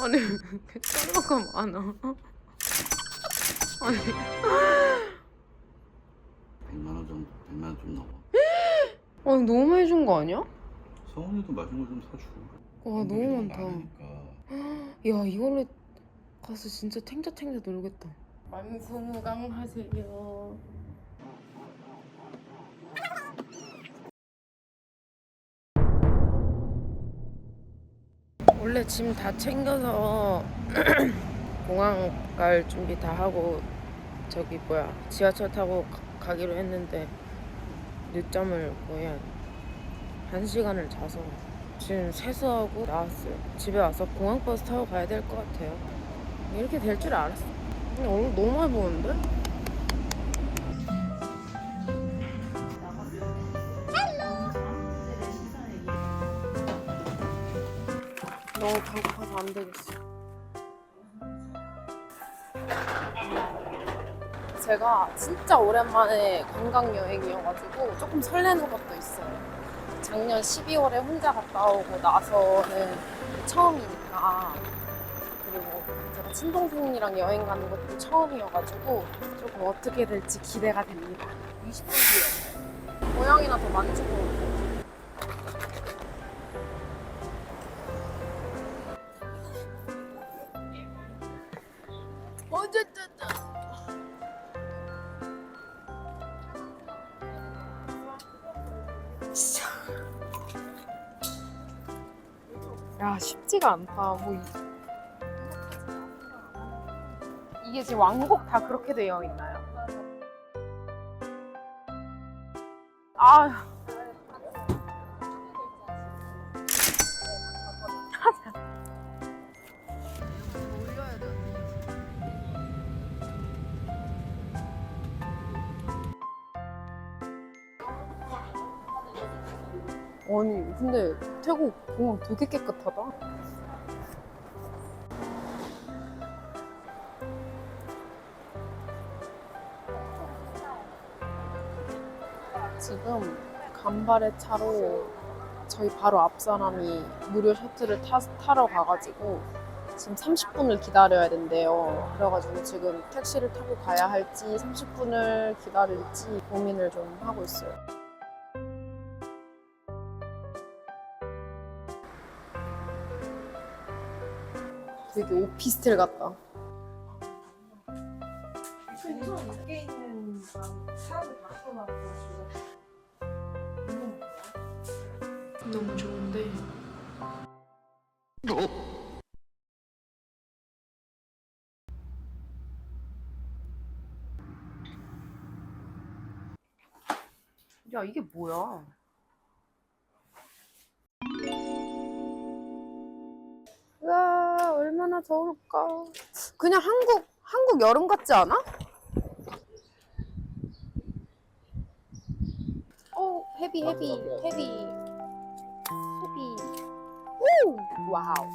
아니 달러가 많아? 아니 100만 원 정도, 100만 원 좀 넘어. 아니 너무 많이 준 거 아니야? 성훈이도 맛있는 거 좀 사주고. 와 너무 많다. 야 이걸로 가서 진짜 탱자탱자 놀겠다. 만수무강 하세요. 원래 짐다 챙겨서 공항 갈 준비 다 하고 저기 뭐야 지하철 타고 가, 가기로 했는데 늦잠을 거의 한, 한 시간을 자서 지금 세수하고 나왔어요. 집에 와서 공항버스 타고 가야 될 것 같아요. 이렇게 될 줄 알았어. 얼굴 너무 많이 보는데? 너무 배고파서 안 되겠어. 제가 진짜 오랜만에 관광 여행이어가지고 조금 설레는 것도 있어요. 작년 12월에 혼자 갔다 오고 나서는 처음이니까 그리고 제가 친동생이랑 여행 가는 것도 처음이어가지고 조금 어떻게 될지 기대가 됩니다. 20분 뒤에 고양이나 더 만지고 올게요. 진짜 야 쉽지가 않다 뭐 이- 이게 지금 왕복 다 그렇게 되어 있나요? 아 아니 근데 태국 공항 되게 깨끗하다. 지금 간발의 차로 저희 바로 앞 사람이 무료 셔틀을 타, 타러 가가지고 지금 30분을 기다려야 된대요. 그래가지고 지금 택시를 타고 가야 할지 30분을 기다릴지 고민을 좀 하고 있어요. 되게 오피스텔 같다. 밖에 있는 너무 좋은데. 야 이게 뭐야? 얼마나 더울까? 그냥 한국 한국 여름 같지 않아? 오 헤비 헤비 헤비. 헤비. 오! 와우.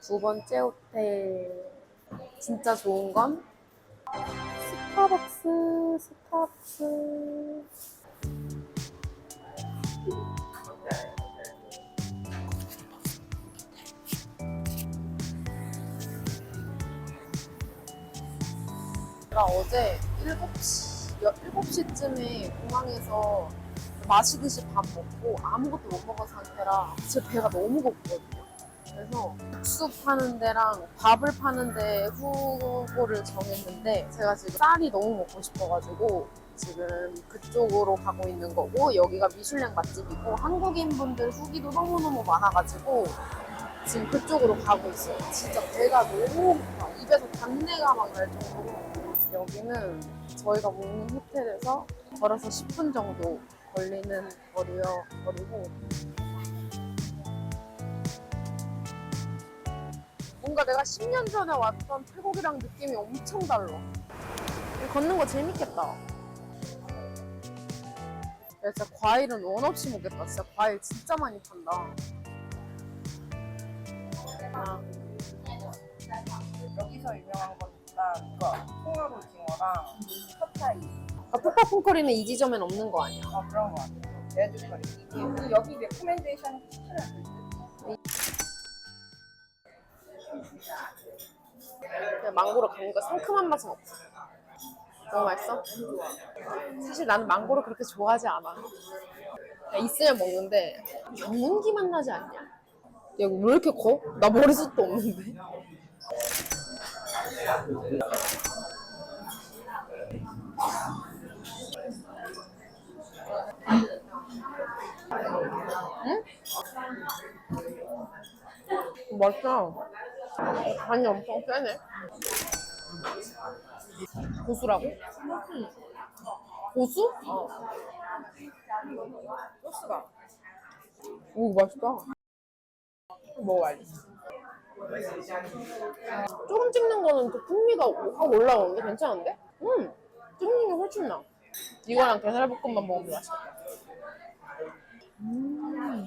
두 번째 호텔 진짜 좋은 건 스타벅스 스타벅스 제가 어제 7시, 7시쯤에 공항에서 마시듯이 밥 먹고 아무것도 못 먹은 상태라 제 배가 너무 고프거든요. 국수 파는 데랑 밥을 파는 데 후보를 정했는데 제가 지금 쌀이 너무 먹고 싶어가지고 지금 그쪽으로 가고 있는 거고 여기가 미슐랭 맛집이고 한국인 분들 후기도 너무너무 많아가지고 지금 그쪽으로 가고 있어요. 진짜 배가 너무 고파. 입에서 단내가 막 날 정도로 여기는 저희가 묵는 호텔에서 걸어서 10분 정도 걸리는 거리여 거리고 뭔가 내가 10년 전에 왔던 태국이랑 느낌이 엄청 달라. 여기 걷는 거 재밌겠다. 야, 진짜 과일은 원 없이 먹겠다. 진짜 과일 진짜 많이 판다. 아, 여기서 유명한 건 일단 이거 통화로 징어랑 컵타이 아, 푸파퐁커리는 이 지점엔 없는 거 아니야? 어 그런 거 같아요. 레드커리 그리고 여기 레코멘데이션 될 듯. 그냥 망고로 가니까 상큼한 맛은 없어. 너무 맛있어? 사실 나는 망고를 그렇게 좋아하지 않아. 그냥 있으면 먹는데 맛 나지 않냐? 야, 이거 왜 이렇게 커? 나 머리숱도 없는데. 응? 맛있어. 간이 엄청 세네. 고수라고? 고수? 어. 소스가 오, 맛있다. 먹어야지. 조금 찍는 거는 또 풍미가 확 올라오는데 괜찮은데? 음, 찍는 게 훨씬 나. 이거랑 게살볶음만 먹으면 맛있겠다. 음.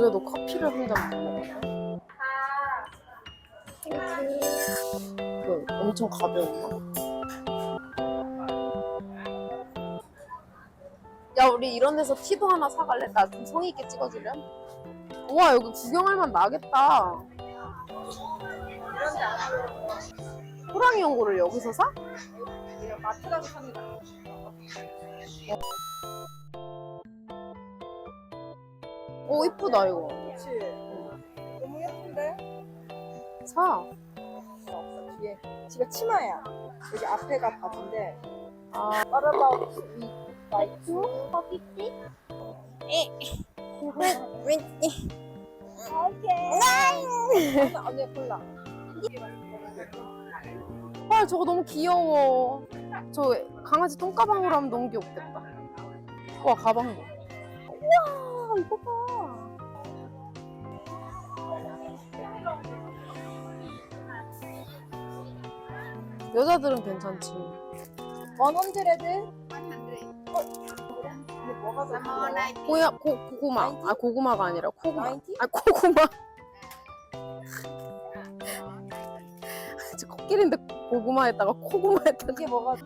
어제도 커피를 한 잔 먹었어. 그 엄청 가벼웠나? 야 우리 이런 데서 티도 하나 사갈래? 나 좀 성의 있게 찍어주렴. 우와 여기 구경할 만 나겠다. 호랑이 연고를 여기서 사? 마트 가서 사는 거 오 이쁘다 이거. 그치? 너무 예쁜데? 사. 없어 뒤에 집에 치마야 여기 앞에가 바지인데 아 What about we like to? 오케이 언니 골라 헐 저거 너무 귀여워. 저 강아지 똥가방으로 하면 너무 귀엽겠다. 와 가방도. 우와 이거 봐. 여자들은 괜찮지. 원헌드레드? 어? 근데 뭐가 더 좋아? 고야 고 고구마. 아 고구마가 아니라 코구마. 나인티? 아 고구마. 저 코끼리인데 고구마에다가 코구마에다가 이게 뭐가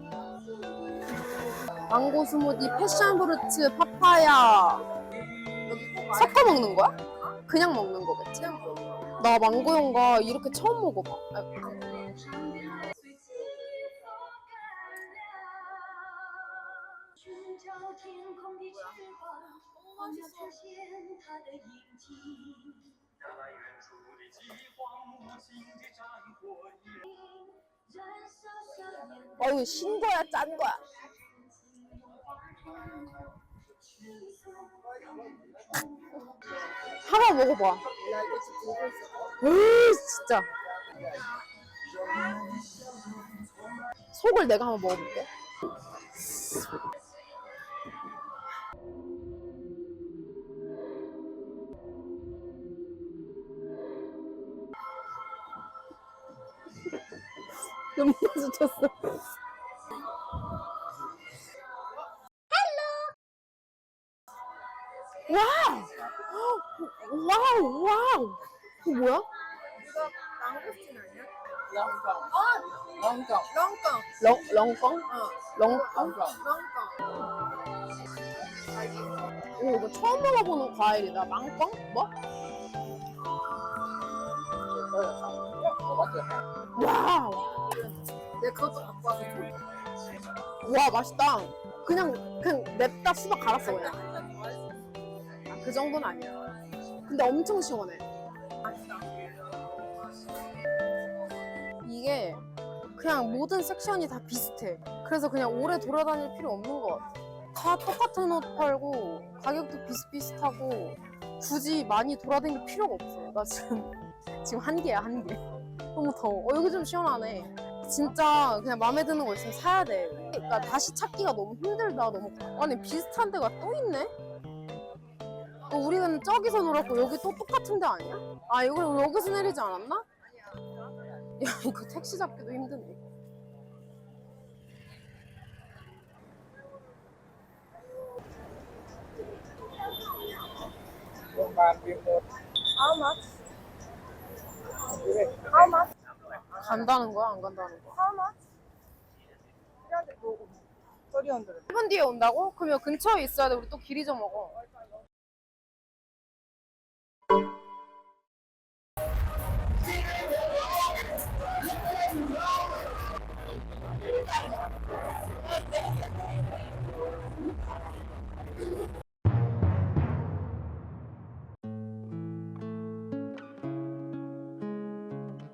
망고 스무디, 패션 프루츠, 파파야 여기 꼭 섞어 먹는 거야? 그냥 먹는 거겠지? 나 망고 연가 이렇게 처음 먹어봐. 아, 寻找天空的翅膀，望着出现它的影迹。燃烧想念的 어우 신 거야 짠 거야? 한번 먹어봐. 으이 진짜. 속을 내가 한번 먹어볼게. 눈 마주쳤어. 와우! 와우, 와우! 이거 뭐야? 이거 망고스틴 아니야? 렁강 아! 렁강 렁강 렁, 렁뻥? 어 렁뻥? 렁강 오, 이거 처음 먹어보는 과일이다. 망뻥? 뭐? 와우! 내가 그것도 갖고 와서 와, 맛있다. 그냥, 그냥 냅다 수박 갈았어, 그냥. 아, 그 정도는 아니야. 근데 엄청 시원해. 이게 그냥 모든 섹션이 다 비슷해. 그래서 그냥 오래 돌아다닐 필요 없는 것 같아. 다 똑같은 옷 팔고 가격도 비슷비슷하고 굳이 많이 돌아다닐 필요가 없어. 나 지금 지금 한 개야 한 개. 너무 더워. 어, 여기 좀 시원하네. 진짜 그냥 마음에 드는 거 있으면 사야 돼. 그러니까 다시 찾기가 너무 힘들다. 너무 아니 비슷한 데가 또 있네. 어, 우리는 저기서 놀았고 여기 또 똑같은 데 아니야? 아 이거 여기서 내리지 않았나? 야 이거 택시 잡기도 힘드네. How much? How much? 간다는 거야? 안 간다는 거야? How much? 300. 뭐, 300. 1분 뒤에 온다고? 그러면 근처에 있어야 돼. 우리 또길 잊어먹어.